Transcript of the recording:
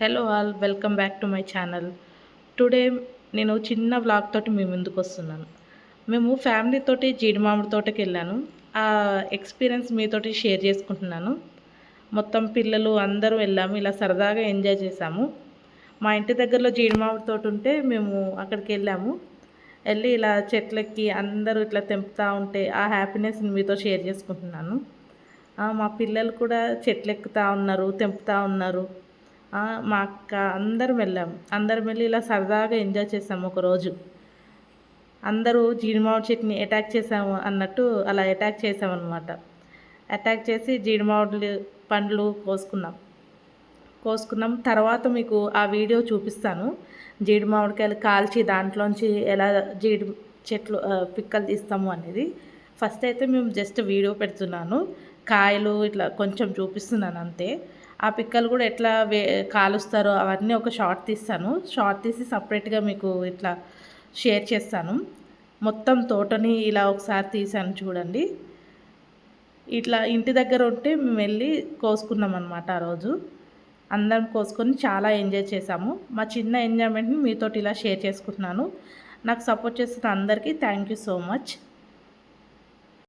Hello all welcome back to my channel today నేను చిన్న vlog తోటి మీ ముందుకు వస్తున్నాను. మేము ఫ్యామిలీ తోటి తోటకి వెళ్ళాను. ఆ ఎక్స్పీరియన్స్ మీతోటి షేర్ చేసుకుంటున్నాను. మొత్తం పిల్లలు అందరూ వెళ్ళాము ఇలా సరదాగా ఎంజాయ్ చేసాము మా ఇంటి దగ్గరలో జీడిమామిడి తోట ఉంటే మేము అక్కడికి వెళ్ళాము. వెళ్ళి ఇలా చెట్లెక్కి అందరూ ఇట్లా తెంపుతూ ఉంటే ఆ హ్యాపీనెస్ని మీతో షేర్ చేసుకుంటున్నాను. మా పిల్లలు కూడా చెట్లు ఎక్కుతూ ఉన్నారు తెంపుతూ ఉన్నారు. మా అక్క అందరం వెళ్ళాము అందరం వెళ్ళి ఇలా సరదాగా ఎంజాయ్ చేసాము ఒకరోజు అందరూ జీడిమామిడి చెట్టుని అటాక్ చేసాము అన్నట్టు అలా అటాక్ చేసామన్నమాట. అటాక్ చేసి జీడిమామిడి పండ్లు కోసుకున్నాం. కోసుకున్నాం. తర్వాత మీకు ఆ వీడియో చూపిస్తాను. జీడి మామిడికాయలు కాల్చి దాంట్లోంచి ఎలా జీడి చెట్లు పిక్కలు తీస్తాము అనేది. ఫస్ట్ అయితే మేము జస్ట్ వీడియో పెడుతున్నాను. కాయలు ఇట్లా కొంచెం చూపిస్తున్నాను అంతే. ఆ పిక్కలు కూడా ఎట్లా వే కాలుస్తారో అవన్నీ ఒక షార్ట్ తీస్తాను. షార్ట్ తీసి సపరేట్గా మీకు ఇట్లా షేర్ చేస్తాను. మొత్తం తోటని ఇలా ఒకసారి తీసాను చూడండి. ఇట్లా ఇంటి దగ్గర ఉంటే మేము వెళ్ళి కోసుకున్నాం అనమాట ఆ రోజు. అందరం కోసుకొని చాలా ఎంజాయ్ చేసాము మా చిన్న ఎంజాయ్మెంట్ని మీతోటి ఇలా షేర్ చేసుకుంటున్నాను. నాకు సపోర్ట్ చేస్తున్న అందరికీ థ్యాంక్ యూ సో మచ్.